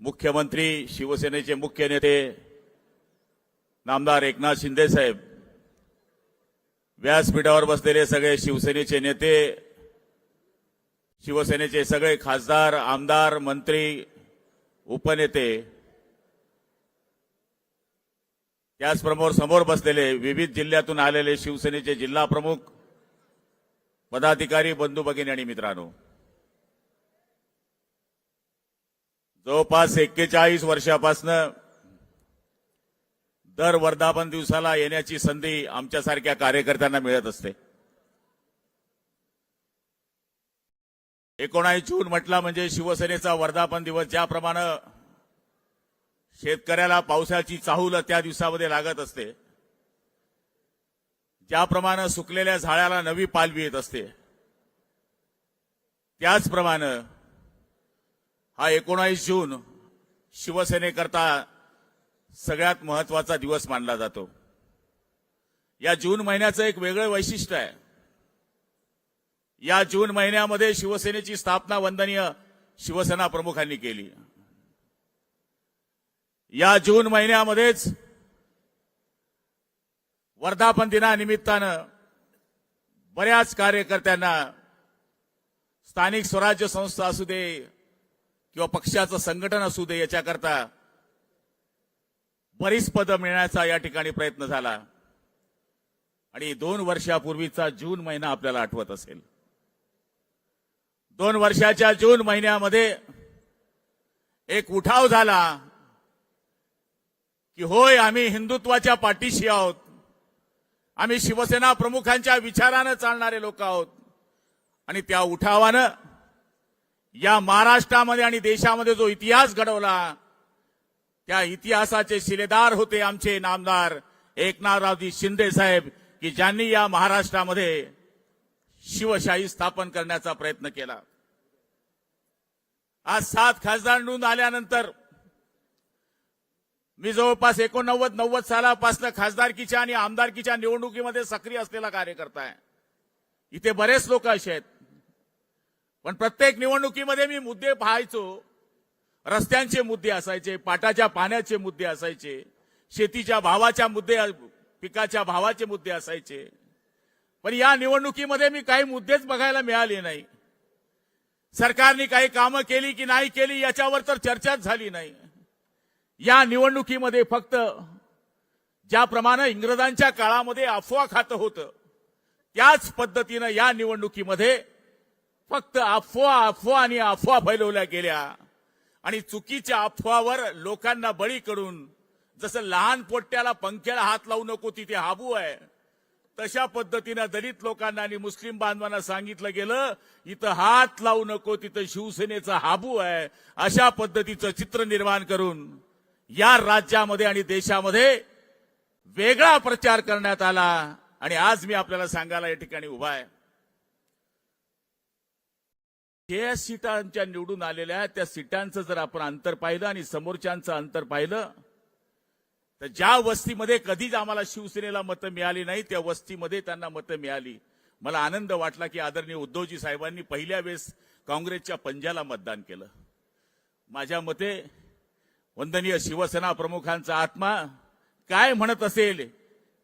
मुख्यमंत्री शिवसेनेचे मुख्य नेते नामदार एकनाथ शिंदे साहेब व्यासपीठावर बसलेले सगळे शिवसेनेचे नेते शिवसेनेचे सगळे खासदार आमदार मंत्री उपनेते त्याचप्रमाणे समोर बसलेले विविध जिल्ह्यातून आलेले शिवसेनेचे जिल्हा प्रमुख पदाधिकारी बंधू भगिनी आणि मित्रांनो. जवळपास एक्केचाळीस वर्षापासनं दर वर्धापन दिवसाला येण्याची संधी आमच्यासारख्या कार्यकर्त्यांना मिळत असते. एकोणावीस जून म्हटला म्हणजे शिवसेनेचा वर्धापन दिवस. ज्याप्रमाणे शेतकऱ्याला पावसाची चाहूल त्या दिवसामध्ये लागत असते. ज्याप्रमाणे सुकलेल्या झाडाला नवी पालवी येत असते. त्याचप्रमाणे हा एकोणावीस जून शिवसेनेकरता सगळ्यात महत्त्वाचा दिवस मानला जातो. या जून महिन्याचं एक वेगळं वैशिष्ट्य आहे. या जून महिन्यामध्ये शिवसेनेची स्थापना वंदनीय शिवसेना प्रमुखांनी केली. या जून महिन्यामध्येच वर्धापन दिनानिमित्तानं बऱ्याच कार्यकर्त्यांना स्थानिक स्वराज्य संस्था असू दे किंवा पक्षाचं संघटन असू दे याच्याकरता बरीच पदं मिळण्याचा या ठिकाणी प्रयत्न झाला. आणि दोन वर्षापूर्वीचा जून महिना आपल्याला आठवत असेल. दोन वर्षाच्या जून महिन्यामध्ये एक उठाव झाला की होय आम्ही हिंदुत्वाच्या पाठीशी आहोत. आम्ही शिवसेना प्रमुखांच्या विचारानं चालणारे लोक आहोत. आणि त्या उठावानं या महाराष्ट्रामध्ये आणि देशामध्ये जो इतिहास घडवला त्या इतिहासाचे शिलेदार होते आमचे नामदार एकनाथरावजी शिंदे साहेब की ज्यांनी या महाराष्ट्रामध्ये शिवशाही स्थापन करण्याचा प्रयत्न केला. आज सात खासदार निवडून आल्यानंतर मी जवळपास एकोणनव्वद नव्वद सालापासून खासदारकीच्या आणि आमदारकीच्या निवडणुकीमध्ये सक्रिय असलेला कार्यकर्ता आहे. इथे बरेच लोक असे आहेत. पण प्रत्येक निवडणुकीमध्ये मी मुद्दे पाहायचो. रस्त्यांचे मुद्दे असायचे पाटाच्या पाण्याचे मुद्दे असायचे शेतीच्या भावाच्या मुद्दे पिकाच्या भावाचे मुद्दे असायचे. पण या निवडणुकीमध्ये मी काही मुद्देच बघायला मिळाले नाही. सरकारने काही कामं केली की नाही केली याच्यावर तर चर्चाच झाली नाही. या निवडणुकीमध्ये फक्त ज्याप्रमाणे इंग्रजांच्या काळामध्ये अफवा खातं होतं त्याच पद्धतीनं या निवडणुकीमध्ये फक्त अफवा अफवा आणि अफवा फैलवल्या गेल्या. आणि चुकीच्या अफवावर लोकांना बळी करून जसं लहान पोट्याला पंख्याला हात लावू नको तिथे हाबू आहे. तशा पद्धतीनं दलित लोकांना आणि मुस्लिम बांधवांना सांगितलं गेलं इथं हात लावू नको तिथं शिवसेनेचा हाबू आहे. अशा पद्धतीचं चित्र निर्माण करून या राज्यामध्ये आणि देशामध्ये वेगळा प्रचार करण्यात आला. आणि आज मी आपल्याला सांगायला या ठिकाणी उभा आहे. ज्या सीटा आमच्या निवडून आलेल्या आहेत त्या सीटांचं जर आपण अंतर पाहिलं आणि समोरच्यांचं अंतर पाहिलं तर ज्या वस्तीमध्ये कधीच आम्हाला शिवसेनेला मतं मिळाली नाही त्या वस्तीमध्ये त्यांना मतं मिळाली. मला आनंद वाटला की आदरणीय उद्धवजी साहेबांनी पहिल्या वेळेस काँग्रेसच्या पंजाला मतदान केलं. माझ्या मते वंदनीय शिवसेना प्रमुखांचा आत्मा काय म्हणत असेल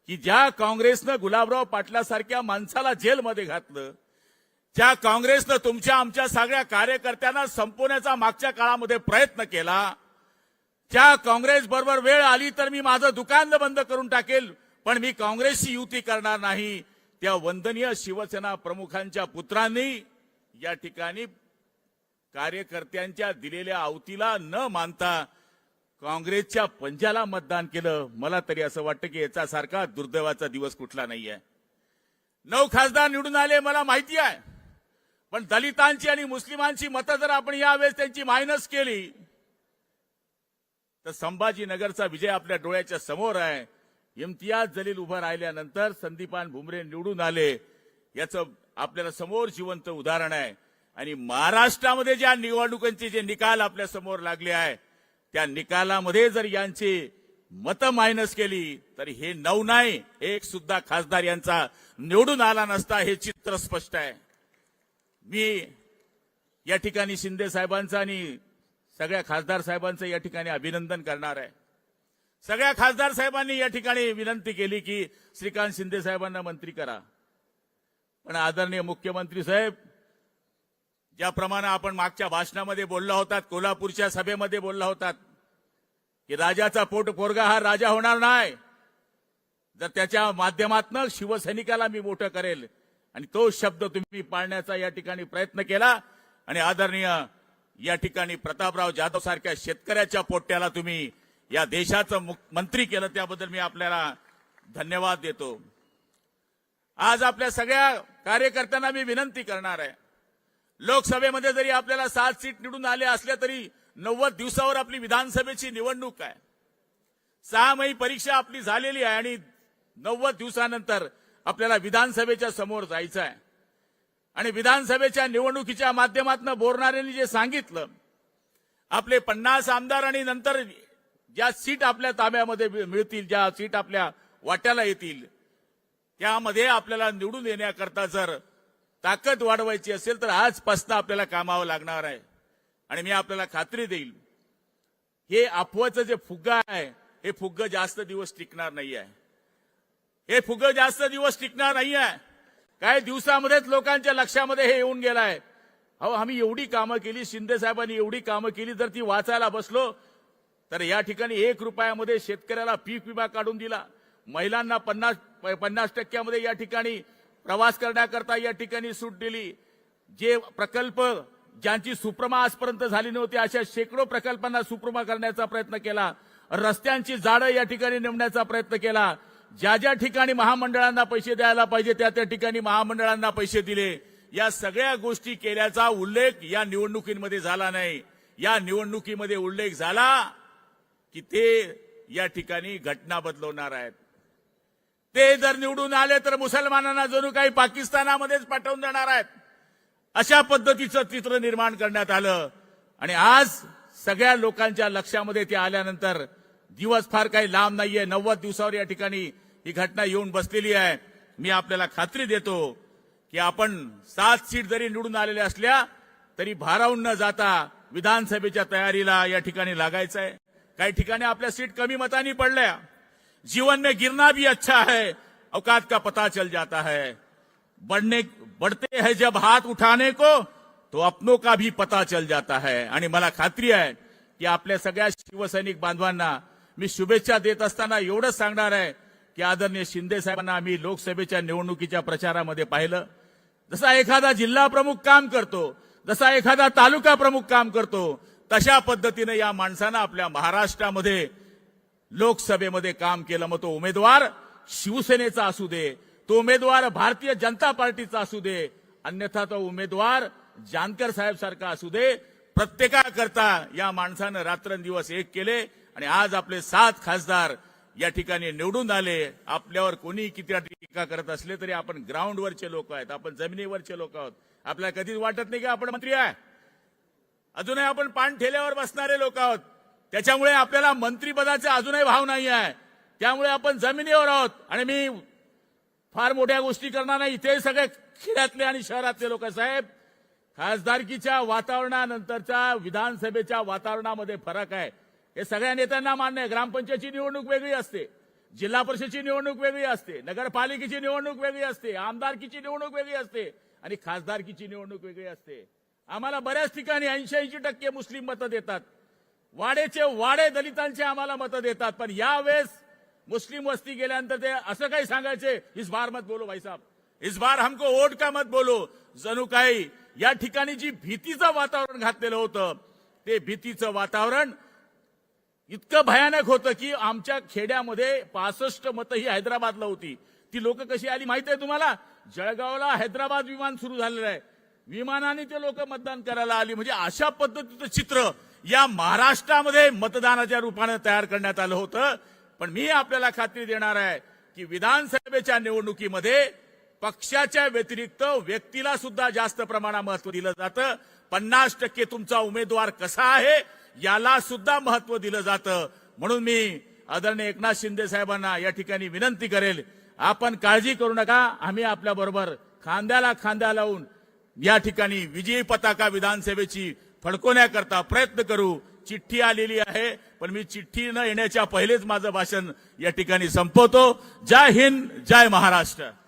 की ज्या काँग्रेसनं गुलाबराव पाटलासारख्या माणसाला जेलमध्ये घातलं ज्या काँग्रेसनं तुमच्या आमच्या सगळ्या कार्यकर्त्यांना संपवण्याचा मागच्या काळामध्ये प्रयत्न केला ज्या काँग्रेस बरोबर वेळ आली तर मी माझं दुकान बंद करून टाकेल पण मी काँग्रेसची युती करणार नाही. त्या वंदनीय शिवसेना प्रमुखांच्या पुत्रांनी या ठिकाणी कार्यकर्त्यांच्या दिलेल्या आवतीला न मानता काँग्रेसच्या पंजाला मतदान केलं. मला तरी असं वाटतं की याच्यासारखा दुर्दैवाचा दिवस कुठला नाहीये. नऊ खासदार निवडून आले मला माहिती आहे. पण दलितांची आणि मुस्लिमांची मतं जर आपण यावेळेस त्यांची मायनस केली तर संभाजीनगरचा विजय आपल्या डोळ्याच्या समोर आहे. इम्तियाज जलील उभं राहिल्यानंतर संदीपान भुमरे निवडून आले. याचं आपल्याला समोर जिवंत उदाहरण आहे. आणि महाराष्ट्रामध्ये ज्या निवडणुकांचे जे निकाल आपल्यासमोर लागले आहे त्या निकालामध्ये जर यांची मतं मायनस केली तर हे नऊ नाही एक सुद्धा खासदार यांचा निवडून आला नसता हे चित्र स्पष्ट आहे. मी या ठिकाणी शिंदे साहेबांचं आणि सगळ्या खासदार साहेबांचं या ठिकाणी अभिनंदन करणार आहे. सगळ्या खासदार साहेबांनी या ठिकाणी विनंती केली की श्रीकांत शिंदे साहेबांना मंत्री करा. पण आदरणीय मुख्यमंत्री साहेब ज्याप्रमाणे आपण मागच्या भाषणामध्ये बोलला होतात कोल्हापूरच्या सभेमध्ये बोलला होतात की राजाचा पोट पोरगा हा राजा होणार नाही. जर त्याच्या माध्यमातनं शिवसैनिकाला मी मोठं करेल आणि तो शब्द तुम्ही पाळण्याचा या ठिकाणी प्रयत्न केला. आणि आदरणीय या ठिकाणी प्रतापराव जाधव सारख्या शेतकऱ्याच्या पोट्याला तुम्ही या देशाचं मुख- मंत्री केलं त्याबद्दल मी आपल्याला धन्यवाद देतो. आज आपल्या सगळ्या कार्यकर्त्यांना मी विनंती करणार आहे. लोकसभेमध्ये जरी आपल्याला सात सीट निवडून आले असल्या तरी नव्वद दिवसावर आपली विधानसभेची निवडणूक आहे. सहा मही परीक्षा आपली झालेली आहे आणि नव्वद दिवसानंतर आपल्याला विधानसभेच्या समोर जायचं आहे आणि विधानसभेच्या निवडणुकीच्या माध्यमातून बोरणाऱ्यांनी जे सांगितलं आपले पन्नास आमदार आणि नंतर ज्या सीट आपल्या ताब्यामध्ये मिळतील ज्या सीट आपल्या वाट्याला येतील त्यामध्ये आपल्याला निवडून येण्याकरता जर ताकद वाढवायची असेल तर आजपासनं आपल्याला कामावं लागणार आहे. आणि मी आपल्याला खात्री देईल हे अफवाचं जे फुग्गा आहे हे फुग्ग जास्त दिवस टिकणार नाही आहे हे फुगं जास्त दिवस टिकणार नाही आहे काही दिवसामध्येच लोकांच्या लक्षामध्ये हे येऊन गेलं आहे अहो आम्ही एवढी कामं केली शिंदे साहेबांनी एवढी कामं केली जर ती वाचायला बसलो तर या ठिकाणी एक रुपयामध्ये शेतकऱ्याला पीक विमा काढून दिला. महिलांना पन्नास पन्नास टक्क्यामध्ये या ठिकाणी प्रवास करण्याकरता या ठिकाणी सूट दिली. जे प्रकल्प ज्यांची सुप्रमा आजपर्यंत झाली नव्हती अशा शेकडो प्रकल्पांना सुप्रमा करण्याचा प्रयत्न केला. रस्त्यांची जाडं या ठिकाणी नेमण्याचा प्रयत्न केला. ज्या ज्या ठिकाणी महामंडळांना पैसे द्यायला पाहिजे त्या त्या ठिकाणी महामंडळांना पैसे दिले. या सगळ्या गोष्टी केल्याचा उल्लेख या निवडणुकीमध्ये झाला नाही. या निवडणुकीमध्ये उल्लेख झाला की ते या ठिकाणी घटना बदलवणार आहेत. ते जर निवडून आले तर मुसलमानांना जणू काही पाकिस्तानामध्येच पाठवून देणार आहेत. अशा पद्धतीचं चित्र निर्माण करण्यात आलं. आणि आज सगळ्या लोकांच्या लक्षामध्ये ते आल्यानंतर दिवस फार काही लांब नाहीये. नव्वद दिवसावर या ठिकाणी ही घटना येऊन बसलेली आहे. मी आपल्याला खात्री देतो की आपण सात सीट जरी निवडून आलेल्या असल्या तरी भारावून न जाता विधानसभेच्या तयारीला या ठिकाणी लागायचं आहे काही ठिकाणी आपल्या सीट कमी मतांनी पडल्या. जीवन में गिरना भी अच्छा है. औकात का पता चल जाता है. बढ़ने बढ़ते हैं जब हात उठाने को तो अपनों का भी पता चल जाता है. आणि मला खात्री आहे की आपल्या सगळ्या शिवसैनिक बांधवांना मी शुभेच्छा देत असताना एवढंच सांगणार आहे की आदरणीय शिंदे साहेबांना आम्ही लोकसभेच्या निवडणुकीच्या प्रचारामध्ये पाहिलं. जसा एखादा जिल्हा प्रमुख काम करतो जसा एखादा तालुका प्रमुख काम करतो तशा पद्धतीने या माणसानं आपल्या महाराष्ट्रामध्ये लोकसभेमध्ये काम केलं. मग तो उमेदवार शिवसेनेचा असू दे तो उमेदवार भारतीय जनता पार्टीचा असू दे अन्यथा तो उमेदवार जानकर साहेब सारखा असू दे प्रत्येकाकरता या माणसानं रात्रंदिवस एक केले. आणि आज आपले सात खासदार या ठिकाणी निवडून आले. आपल्यावर कोणी किती टीका करत असले तरी आपण ग्राउंडवरचे लोक आहेत. आपण जमिनीवरचे लोक आहोत. आपल्याला कधीच वाटत नाही की आपण मंत्री आहे. अजूनही आपण पान ठेल्यावर बसणारे लोक आहोत. त्याच्यामुळे आपल्याला मंत्रीपदाचे अजूनही भाव नाही आहे. त्यामुळे आपण जमिनीवर आहोत. आणि मी फार मोठ्या गोष्टी करणार नाही. इथे सगळे खेड्यातले आणि शहरातले लोक साहेब. खासदारकीच्या वातावरणानंतरच्या विधानसभेच्या वातावरणामध्ये फरक आहे. हे सगळ्या नेत्यांना मान्य आहे. ग्रामपंचायतची निवडणूक वेगळी असते. जिल्हा परिषदेची निवडणूक वेगळी असते. नगरपालिकेची निवडणूक वेगळी असते. आमदारकीची निवडणूक वेगळी असते. आणि खासदारकीची निवडणूक वेगळी असते. आम्हाला बऱ्याच ठिकाणी ऐंशी ऐंशी टक्के मुस्लिम मतं देतात. वाडेचे वाडे दलितांचे आम्हाला मतं देतात. पण यावेळेस मुस्लिम वस्ती गेल्यानंतर ते असं काही सांगायचे इस बार मत बोलो भाईसाहेब इस बार हमको वोट का मत बोलो. जणू काही या ठिकाणी जी भीतीचं वातावरण घातलेलं होतं ते भीतीचं वातावरण इतकं भयानक होतं की आमच्या खेड्यामध्ये पासष्ट मतं ही हैदराबादला होती. ती लोक कशी आली माहिती आहे तुम्हाला? जळगावला हैदराबाद विमान सुरू झालेलं आहे. विमानाने ते लोक मतदान करायला आली. म्हणजे अशा पद्धतीचं चित्र या महाराष्ट्रामध्ये मतदानाच्या रूपाने तयार करण्यात आलं होतं. पण मी आपल्याला खात्री देणार आहे की विधानसभेच्या निवडणुकीमध्ये पक्षाच्या व्यतिरिक्त व्यक्तीला सुद्धा जास्त प्रमाणात महत्त्व दिलं जातं. पन्नास टक्के तुमचा उमेदवार कसा आहे? याला सुद्धा महत्त्व दिलं जातं. म्हणून मी आदरणीय एकनाथ शिंदे साहेबांना या ठिकाणी विनंती करेल आपण काळजी करू नका आम्ही आपल्या बरोबर खांद्याला खांद्या लावून या ठिकाणी विजयी पताका विधानसभेची फडकवण्याकरता प्रयत्न करू. चिठ्ठी आलेली आहे पण मी चिठ्ठी न येण्याच्या पहिलेच माझं भाषण या ठिकाणी संपवतो. जय हिंद जय महाराष्ट्र.